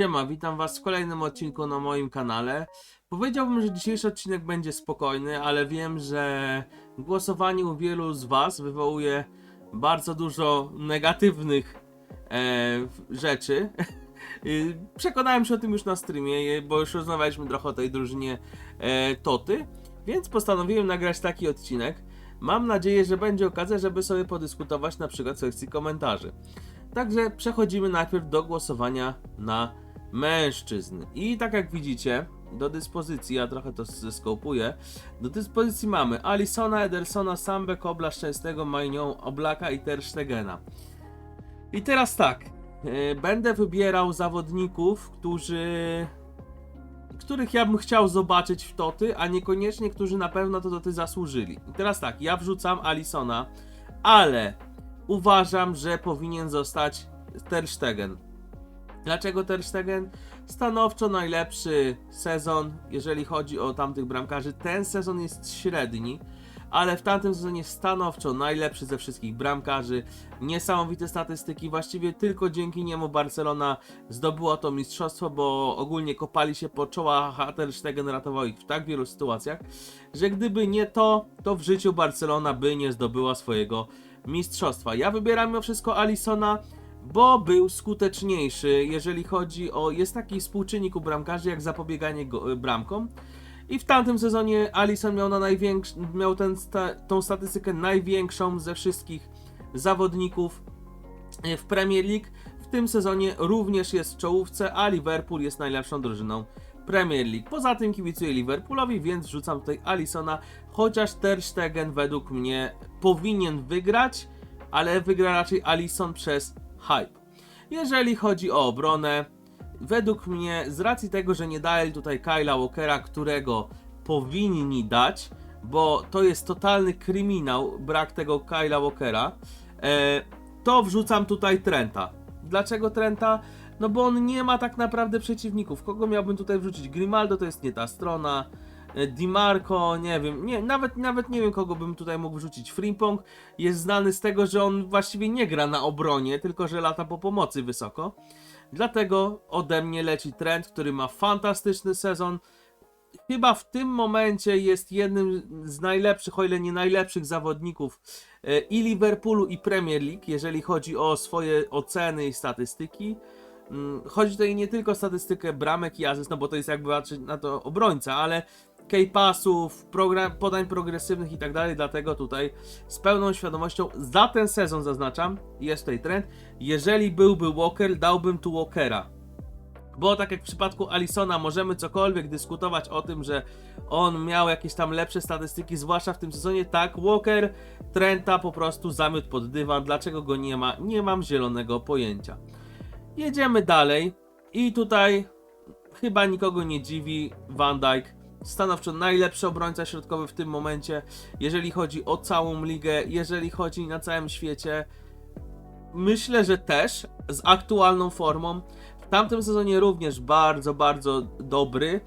Siema, witam was w kolejnym odcinku na moim kanale. Powiedziałbym, że dzisiejszy odcinek będzie spokojny, ale wiem, że głosowanie u wielu z was wywołuje bardzo dużo negatywnych e, rzeczy. Przekonałem się o tym już na streamie, bo już rozmawialiśmy trochę o tej drużynie e, Toty, więc postanowiłem nagrać taki odcinek. Mam nadzieję, że będzie okazja, żeby sobie podyskutować na przykład w sekcji komentarzy. Także przechodzimy najpierw do głosowania na mężczyzn. I tak jak widzicie, do dyspozycji, ja trochę to zeskopuję, do dyspozycji mamy Alisona, Edersona, Sambę, Kobla, Szczęsnego, Majnią, Oblaka i Ter Stegena. I teraz tak, e, będę wybierał zawodników, którzy których ja bym chciał zobaczyć w Toty, a niekoniecznie, którzy na pewno to Toty zasłużyli. I teraz tak, ja wrzucam Alisona, ale uważam, że powinien zostać Ter Stegen. Dlaczego Ter Stegen? Stanowczo najlepszy sezon, jeżeli chodzi o tamtych bramkarzy. Ten sezon jest średni, ale w tamtym sezonie stanowczo najlepszy ze wszystkich bramkarzy. Niesamowite statystyki, właściwie tylko dzięki niemu Barcelona zdobyła to mistrzostwo, bo ogólnie kopali się po czołach, a Ter Stegen ratował ich w tak wielu sytuacjach, że gdyby nie to, to w życiu Barcelona by nie zdobyła swojego mistrzostwa. Ja wybieram mimo wszystko Alisona, bo był skuteczniejszy, jeżeli chodzi o. Jest taki współczynnik u bramkarzy jak zapobieganie go, y, bramkom. I w tamtym sezonie Alisson miał, na największ, miał ten sta, tą statystykę największą ze wszystkich zawodników y, w Premier League. W tym sezonie również jest w czołówce, a Liverpool jest najlepszą drużyną Premier League. Poza tym kibicuję Liverpoolowi, więc rzucam tutaj Alisona, chociaż Ter Stegen według mnie powinien wygrać, ale wygra raczej Alisson przez hype. Jeżeli chodzi o obronę, według mnie z racji tego, że nie dali tutaj Kyla Walkera, którego powinni dać, bo to jest totalny kryminał brak tego Kyla Walkera, e, to wrzucam tutaj Trenta. Dlaczego Trenta? No bo on nie ma tak naprawdę przeciwników. Kogo miałbym tutaj wrzucić? Grimaldo to jest nie ta strona. E, Di Marco, nie wiem, nie, nawet, nawet nie wiem kogo bym tutaj mógł wrzucić. Frimpong jest znany z tego, że on właściwie nie gra na obronie, tylko że lata po pomocy wysoko. Dlatego ode mnie leci trend, który ma fantastyczny sezon. Chyba w tym momencie jest jednym z najlepszych, o ile nie najlepszych zawodników e, i Liverpoolu i Premier League, jeżeli chodzi o swoje oceny i statystyki. Mm, Chodzi tutaj nie tylko o statystykę bramek i asyst, no bo to jest jakby patrzeć na to obrońca, ale K-pasów, podań progresywnych i tak dalej, dlatego tutaj z pełną świadomością za ten sezon zaznaczam, jest tutaj trend, jeżeli byłby Walker, dałbym tu Walkera. Bo tak jak w przypadku Alisona możemy cokolwiek dyskutować o tym, że on miał jakieś tam lepsze statystyki, zwłaszcza w tym sezonie, tak, Walker Trenta po prostu zamiótł pod dywan, dlaczego go nie ma, nie mam zielonego pojęcia. Jedziemy dalej i tutaj chyba nikogo nie dziwi Van Dijk. Stanowczo najlepszy obrońca środkowy w tym momencie, jeżeli chodzi o całą ligę, jeżeli chodzi na całym świecie. Myślę, że też z aktualną formą. W tamtym sezonie również bardzo, bardzo dobry.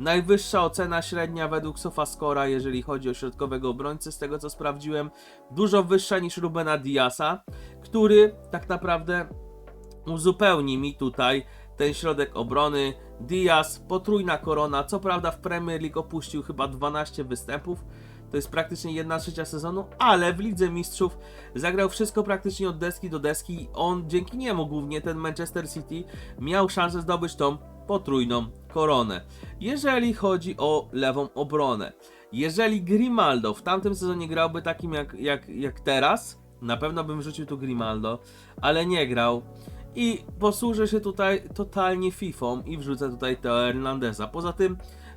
Najwyższa ocena średnia według Sofascora, jeżeli chodzi o środkowego obrońcę, z tego co sprawdziłem, dużo wyższa niż Rubena Diasa, który tak naprawdę uzupełni mi tutaj ten środek obrony. Diaz, potrójna korona, co prawda w Premier League opuścił chyba 12 występów, to jest praktycznie 1 trzecia sezonu, ale w Lidze Mistrzów zagrał wszystko praktycznie od deski do deski on, dzięki niemu głównie ten Manchester City miał szansę zdobyć tą potrójną koronę. Jeżeli chodzi o lewą obronę, jeżeli Grimaldo w tamtym sezonie grałby takim jak, jak, jak teraz, na pewno bym rzucił tu Grimaldo, ale nie grał. I posłużę się tutaj totalnie Fifą i wrzucę tutaj Teo Hernandeza. Poza tym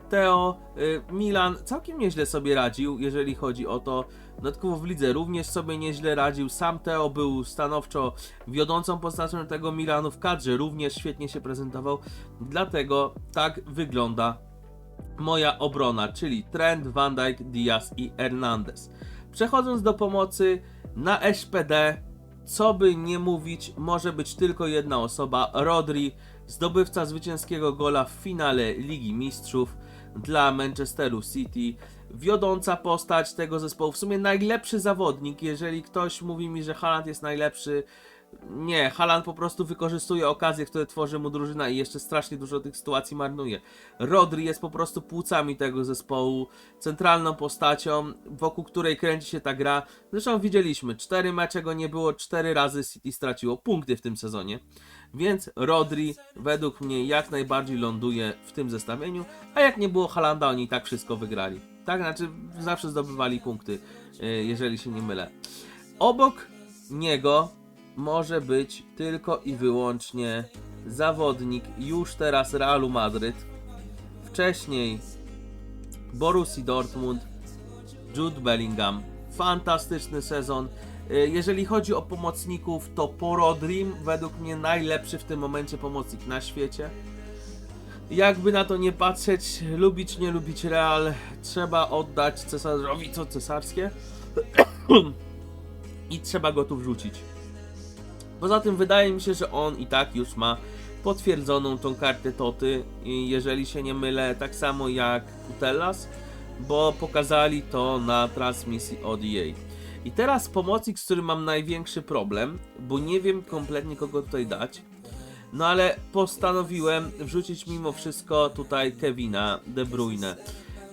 Teo y, Milan całkiem nieźle sobie radził, jeżeli chodzi o to. Dodatkowo w lidze również sobie nieźle radził. Sam Teo był stanowczo wiodącą postacią tego Milanu w kadrze, również świetnie się prezentował. Dlatego tak wygląda moja obrona, czyli Trent, Van Dijk, Diaz i Hernandez. Przechodząc do pomocy na SPD, co by nie mówić, może być tylko jedna osoba, Rodri, zdobywca zwycięskiego gola w finale Ligi Mistrzów dla Manchesteru City. Wiodąca postać tego zespołu, w sumie najlepszy zawodnik. Jeżeli ktoś mówi mi, że Haaland jest najlepszy, Nie, Haaland po prostu wykorzystuje okazje, które tworzy mu drużyna i jeszcze strasznie dużo tych sytuacji marnuje. Rodri jest po prostu płucami tego zespołu, centralną postacią, wokół której kręci się ta gra. Zresztą widzieliśmy, cztery mecze go nie było, cztery razy City straciło punkty w tym sezonie. Więc Rodri według mnie jak najbardziej ląduje w tym zestawieniu, a jak nie było Halanda, oni i tak wszystko wygrali. Tak, znaczy zawsze zdobywali punkty, yy, jeżeli się nie mylę. Obok niego może być tylko i wyłącznie zawodnik już teraz Realu Madryt. Wcześniej Borussii Dortmund, Jude Bellingham. Fantastyczny sezon. Y, Jeżeli chodzi o pomocników, to Porodrim według mnie najlepszy w tym momencie pomocnik na świecie. Jakby na to nie patrzeć, lubić, nie lubić Real, trzeba oddać cesarzowi co cesarskie i trzeba go tu wrzucić. Poza tym wydaje mi się, że on i tak już ma potwierdzoną tą kartę Toty, jeżeli się nie mylę, tak samo jak Putellas, bo pokazali to na transmisji od EA. I teraz pomocnik, z którym mam największy problem, bo nie wiem kompletnie kogo tutaj dać. No ale postanowiłem wrzucić mimo wszystko tutaj Kevina De Bruyne.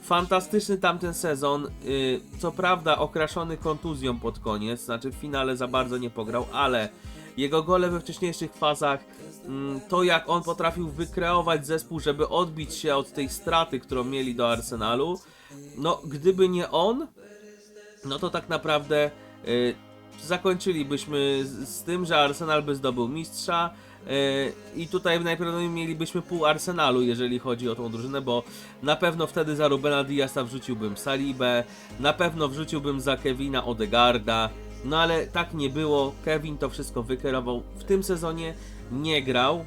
Fantastyczny tamten sezon. Yy, co prawda okraszony kontuzją pod koniec, znaczy w finale za bardzo nie pograł, ale jego gole we wcześniejszych fazach, mm, to jak on potrafił wykreować zespół, żeby odbić się od tej straty, którą mieli do Arsenalu. No, gdyby nie on, no to tak naprawdę y, zakończylibyśmy z, z tym, że Arsenal by zdobył mistrza. y, I tutaj najprawdopodobniej mielibyśmy pół Arsenalu, jeżeli chodzi o tą drużynę, bo na pewno wtedy za Rubena Diasa wrzuciłbym Salibę, na pewno wrzuciłbym za Kevina Odegarda, no ale tak nie było. Kevin to wszystko wykierował. W tym sezonie nie grał.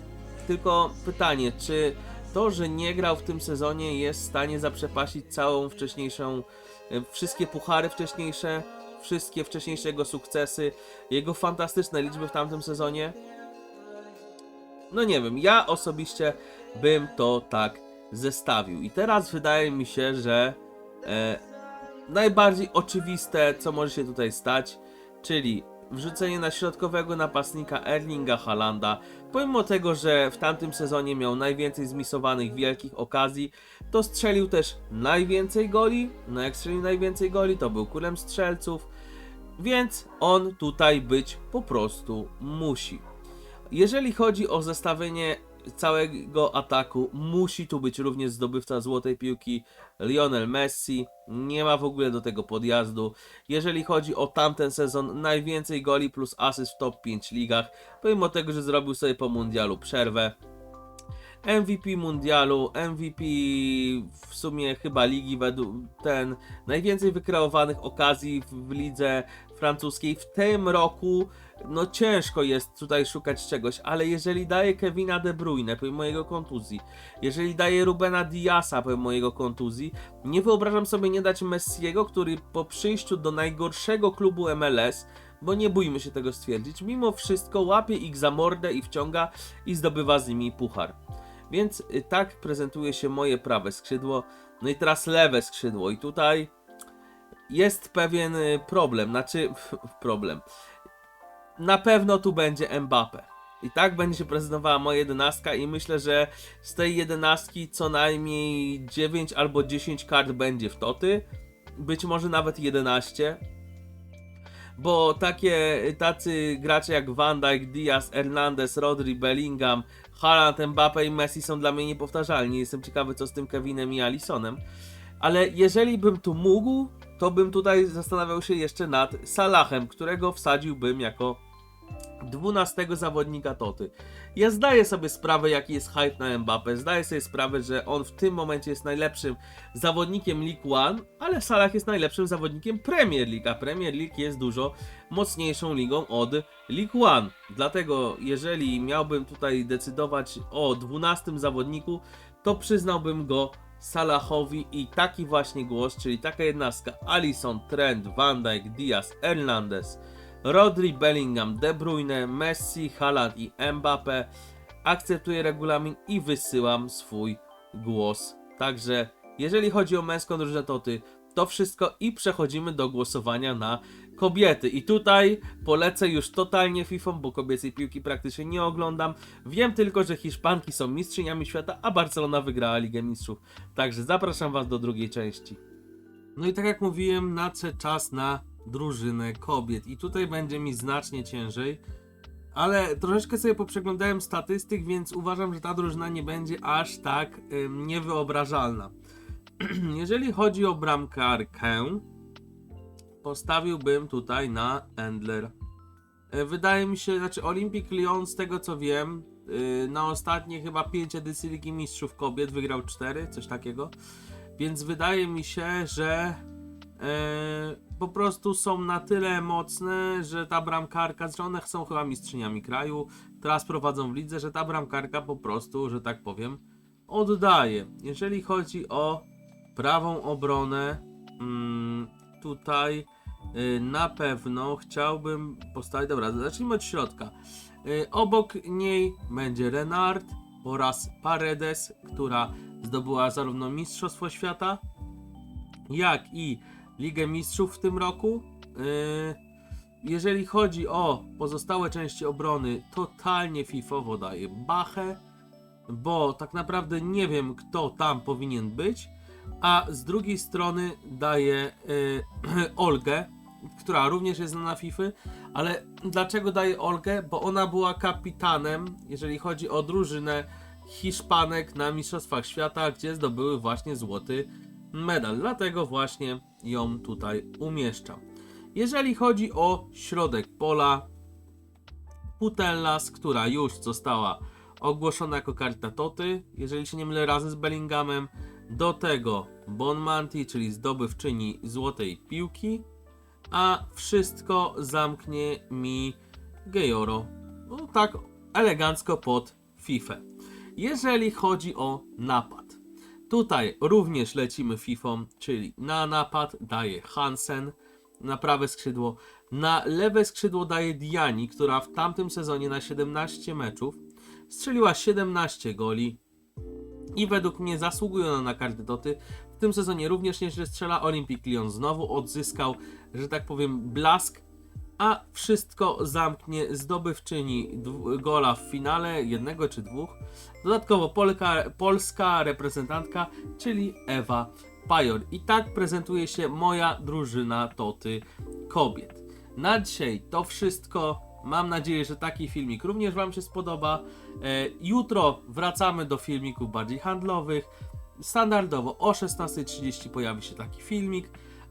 Tylko pytanie, czy to, że nie grał w tym sezonie jest w stanie zaprzepaścić całą wcześniejszą, e, wszystkie puchary wcześniejsze, wszystkie wcześniejsze jego sukcesy, jego fantastyczne liczby w tamtym sezonie? No nie wiem, ja osobiście bym to tak zestawił. I teraz wydaje mi się, że e, najbardziej oczywiste, co może się tutaj stać, czyli wrzucenie na środkowego napastnika Erlinga Halanda. Pomimo tego, że w tamtym sezonie miał najwięcej zmisowanych wielkich okazji, to strzelił też najwięcej goli. No jak strzelił najwięcej goli, to był królem strzelców, więc on tutaj być po prostu musi. Jeżeli chodzi o zestawienie całego ataku, musi tu być również zdobywca złotej piłki Lionel Messi. Nie ma w ogóle do tego podjazdu. Jeżeli chodzi o tamten sezon, najwięcej goli plus asyst w top 5 ligach, pomimo tego, że zrobił sobie po mundialu przerwę. MVP mundialu, MVP w sumie chyba ligi według ten najwięcej wykreowanych okazji w, lidze francuskiej w tym roku. No ciężko jest tutaj szukać czegoś, ale jeżeli daje Kevina De Bruyne pomimo jego kontuzji, jeżeli daje Rubena Diasa pomimo jego kontuzji, nie wyobrażam sobie nie dać Messiego, który po przyjściu do najgorszego klubu MLS bo nie bójmy się tego stwierdzić, mimo wszystko łapie ich za mordę i wciąga i zdobywa z nimi puchar. Więc y, tak prezentuje się moje prawe skrzydło. No i teraz lewe skrzydło. I tutaj jest pewien y, problem. Znaczy, problem. Na pewno tu będzie Mbappe. I tak będzie się prezentowała moja jedenastka i myślę, że z tej jedenastki co najmniej 9 albo 10 kart będzie w toty. Być może nawet 11 bo takie tacy gracze jak Van Dijk, Diaz, Hernandez, Rodri, Bellingham, Haaland, Mbappe i Messi są dla mnie niepowtarzalni. Jestem ciekawy co z tym Kevinem i Alisonem. Ale jeżeli bym tu mógł, to bym tutaj zastanawiał się jeszcze nad Salahem, którego wsadziłbym jako 12 zawodnika Toty. Ja zdaję sobie sprawę, jaki jest hype na Mbappe, zdaję sobie sprawę, że on w tym momencie jest najlepszym zawodnikiem League One, ale Salah jest najlepszym zawodnikiem Premier League, a Premier League jest dużo mocniejszą ligą od League One. Dlatego, jeżeli miałbym tutaj decydować o 12 zawodniku, to przyznałbym go Salahowi i taki właśnie głos, czyli taka jednostka Alisson, Trent, Van Dijk, Diaz, Hernandez, Rodri, Bellingham, De Bruyne, Messi, Haaland i Mbappe. Akceptuję regulamin i wysyłam swój głos. Także jeżeli chodzi o męską drużynę Toty, to wszystko i przechodzimy do głosowania na kobiety. I tutaj polecę już totalnie FIFA, bo kobiecej piłki praktycznie nie oglądam. Wiem tylko, że Hiszpanki są mistrzyniami świata, a Barcelona wygrała Ligę Mistrzów. Także zapraszam Was do drugiej części. No i tak jak mówiłem, nadszedł czas na drużynę kobiet. I tutaj będzie mi znacznie ciężej. Ale troszeczkę sobie poprzeglądałem statystyk, więc uważam, że ta drużyna nie będzie aż tak ym, niewyobrażalna. Jeżeli chodzi o bramkarkę, postawiłbym tutaj na Endler. E, Wydaje mi się, znaczy Olympic Lyon, z tego co wiem, yy, na ostatnie chyba 5 edycji Ligi Mistrzów Kobiet wygrał 4, coś takiego. Więc wydaje mi się, że e, po prostu są na tyle mocne, że ta bramkarka, że one są chyba mistrzyniami kraju, teraz prowadzą w lidze, że ta bramkarka po prostu, że tak powiem, oddaje. Jeżeli chodzi o prawą obronę, mm, tutaj y, na pewno chciałbym postawić, dobra, zacznijmy od środka. Y, obok niej będzie Renard oraz Paredes, która zdobyła zarówno Mistrzostwo Świata, jak i Ligę Mistrzów w tym roku. Yy, jeżeli chodzi o pozostałe części obrony, totalnie FIFOwo daje Bachę, bo tak naprawdę nie wiem, kto tam powinien być. A z drugiej strony daje yy, Olgę, która również jest znana FIFA, ale dlaczego daje Olgę? Bo ona była kapitanem, jeżeli chodzi o drużynę Hiszpanek na Mistrzostwach Świata, gdzie zdobyły właśnie złoty medal. Dlatego właśnie ją tutaj umieszczam. Jeżeli chodzi o środek pola, Putellas, która już została ogłoszona jako karta Toty, jeżeli się nie mylę, razem z Bellinghamem. Do tego Bonmanti, czyli zdobywczyni złotej piłki, a wszystko zamknie mi Gejoro. No tak elegancko pod FIFA. Jeżeli chodzi o napad, tutaj również lecimy FIFA, czyli na napad daje Hansen, na prawe skrzydło, na lewe skrzydło daje Diani, która w tamtym sezonie na 17 meczów strzeliła 17 goli i według mnie zasługuje ona na kartę Toty. W tym sezonie również nieźle strzela. Olympic Lyon znowu odzyskał, że tak powiem, blask, a wszystko zamknie zdobywczyni gola w finale, jednego czy dwóch. Dodatkowo Polka, polska reprezentantka, czyli Ewa Pajor. I tak prezentuje się moja drużyna Toty kobiet. Na dzisiaj to wszystko. Mam nadzieję, że taki filmik również Wam się spodoba. E, jutro wracamy do filmików bardziej handlowych. Standardowo o 16.30 pojawi się taki filmik,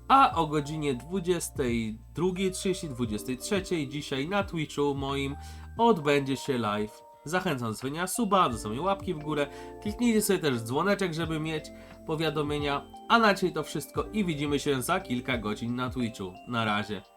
a o godzinie 22.30, 23.00 dzisiaj na Twitchu moim odbędzie się live. Zachęcam do zostawienia suba, do zostawienia łapki w górę. Kliknijcie sobie też dzwoneczek, żeby mieć powiadomienia. A na dzisiaj to wszystko i widzimy się za kilka godzin na Twitchu. Na razie.